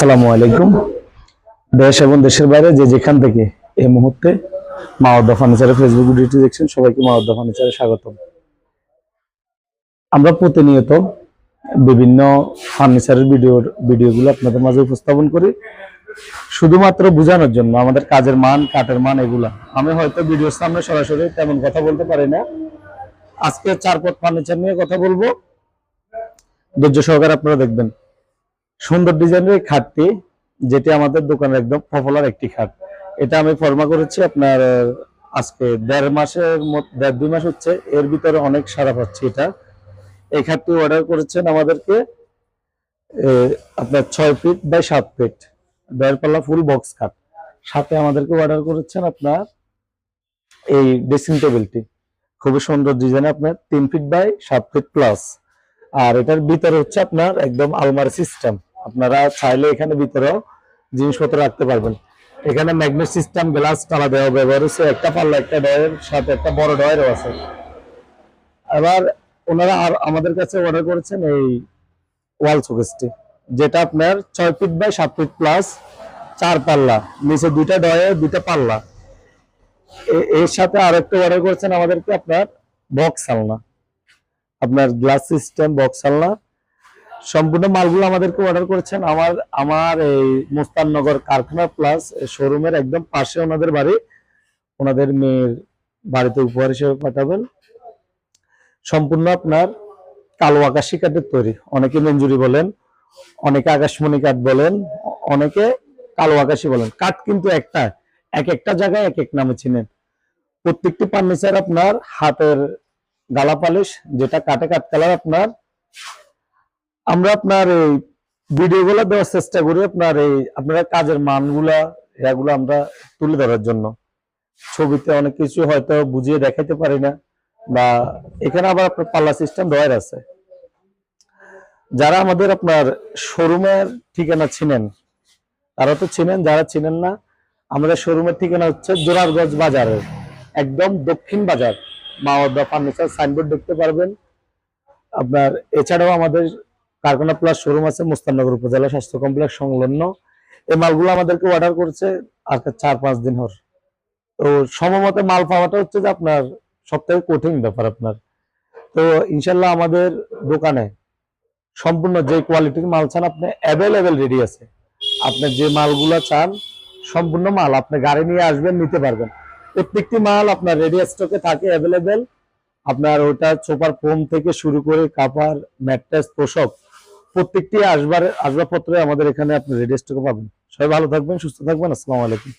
আসসালামু আলাইকুম। দেশ এবং দেশের বাইরে যে যেখান থেকে এই মুহূর্তে মাওয়াদ্দা ফার্নিচারের ফেসবুক ভিডিওটি দেখছেন, সবাইকে মাওয়াদ্দা ফার্নিচারে স্বাগতম। আমরা প্রতিনিয়ত বিভিন্ন ফার্নিচারের ভিডিওর ভিডিওগুলো আপনাদের মাঝে উপস্থাপন করি। শুধুমাত্র বোঝানোর জন্য, আমাদের কাজের মান, কাঠের মান এগুলা। আমি হয়তো ভিডিওর সামনে সরাসরি তেমন কথা বলতে পারি না। আজকে চারপথ ফার্নিচার নিয়ে কথা বলব। ধৈর্য সহকারে আপনারা দেখবেন। সুন্দর ডিজাইনের খাটটি, যেটি আমাদের দোকানের একদম পপুলার একটি খাট। এটা আমি ফর্মা করেছি আপনার আজকে দেড় মাসের দেড় দুই মাস হচ্ছে, এর ভিতরে অনেক সারা পাচ্ছি এটা। এই খাটটি অর্ডার করেছেন আমাদেরকে আপনার ছয় ফিট বাই সাত ফিট দেড় পাল্লা ফুল বক্স খাট। সাথে আমাদেরকে অর্ডার করেছেন আপনার এই ড্রেসিং টেবিলটি খুবই সুন্দর ডিজাইন আপনার, তিন ফিট বাই সাত ফিট প্লাস আর এটার ভিতরে হচ্ছে আপনার একদম আলমারি সিস্টেম আপনারা চাইলে এখানে ভিতরেও জিনিসপত্র রাখতে পারবেন। এখানে ম্যাগনেট সিস্টেম গ্লাস তালা দেওয়া ব্যবহার হচ্ছে একটা পাল্লা, একটা ডয়ের সাথে একটা বড় ডয়েরও আছে। আবার ওনারা আর আমাদের কাছে অর্ডার করেছেন এই ওয়াল শোকেসটি যেটা আপনার ছয় ফিট বাই সাত ফিট প্লাস চার পাল্লা। নিচে দুইটা ডয়ের দুইটা পাল্লা। এর সাথে আরেকটা অর্ডার করেছেন আমাদেরকে আপনার বক্স আলনা। আপনার গ্লাস সিস্টেম বক্স আলনা। সম্পূর্ণ মালগুলো আমাদেরকে অর্ডার করেছেন। আমার আমার এই মোস্তাননগর কারখানা প্লাস শোরুমের একদম পাশে ওনাদের বাড়ি। ওনাদের মেয়ের বাড়িতে উপহার হিসেবে পাঠাবেন। সম্পূর্ণ আপনার কালো আকাশি কাঠের তৈরি। অনেকে মঞ্জুরি বলেন, অনেকে আকাশমণি কাঠ বলেন, অনেকে কালো আকাশি বলেন। কাঠ কিন্তু একটা, এক একটা জায়গায় এক এক নামে চিনেন। প্রত্যেকটি ফার্নিচার আপনার হাতের গালা পালিশ যেটা কাটে কাঠ কালার আপনার আমরা আপনার এই ভিডিও গুলো দেওয়ার চেষ্টা করি আপনার এই আপনারা কাজের মানগুলা, এগুলো আমরা তুলে ধরার জন্য। ছবিতে অনেক কিছু হয়তো বুঝিয়ে দেখাইতে পারি না, বা এখানে আবার আপনার পাল্লা সিস্টেম ডয়ার আছে। যারা আমাদের আপনার শোরুমের ঠিকানা চিনেন, তারা তো চিনেন, যারা চিনেন না, আমাদের শোরুমের ঠিকানা হচ্ছে জোরারগঞ্জ বাজারের একদম দক্ষিণ বাজার। মাওয়াদ্দা ফার্নিচার সাইনবোর্ড দেখতে পারবেন। আপনার এছাড়াও আমাদের কারখানা প্লাস শোরুম আছে মুস্তানগর উপজেলা স্বাস্থ্য কমপ্লেক্স সংলগ্ন। এই মালগুলো আমাদেরকে অর্ডার করেছে আজকে চার পাঁচ দিন হর। তো সমমত মাল পাওয়াটা হচ্ছে যে আপনার সবথেকে কঠিন ব্যাপার আপনার। তো ইনশাল্লাহ আমাদের দোকানে সম্পূর্ণ যে কোয়ালিটির মাল চান আপনি অ্যাভেলেবেল রেডি আছে। আপনি যে মালগুলো চান, সম্পূর্ণ মাল আপনি গাড়ি নিয়ে আসবেন, নিতে পারবেন। প্রত্যেকটি মাল আপনার রেডি স্টকে থাকে অ্যাভেলেবেল আপনার ওটা সোপার ফোম থেকে শুরু করে কাপার ম্যাট্রেস তোষক প্রত্যেকটি আসবার আসবাবপত্র আমাদের এখানে আপনি রেডি স্টকে পাবেন। সবাই ভালো থাকবেন, সুস্থ থাকবেন, আসসালামু আলাইকুম।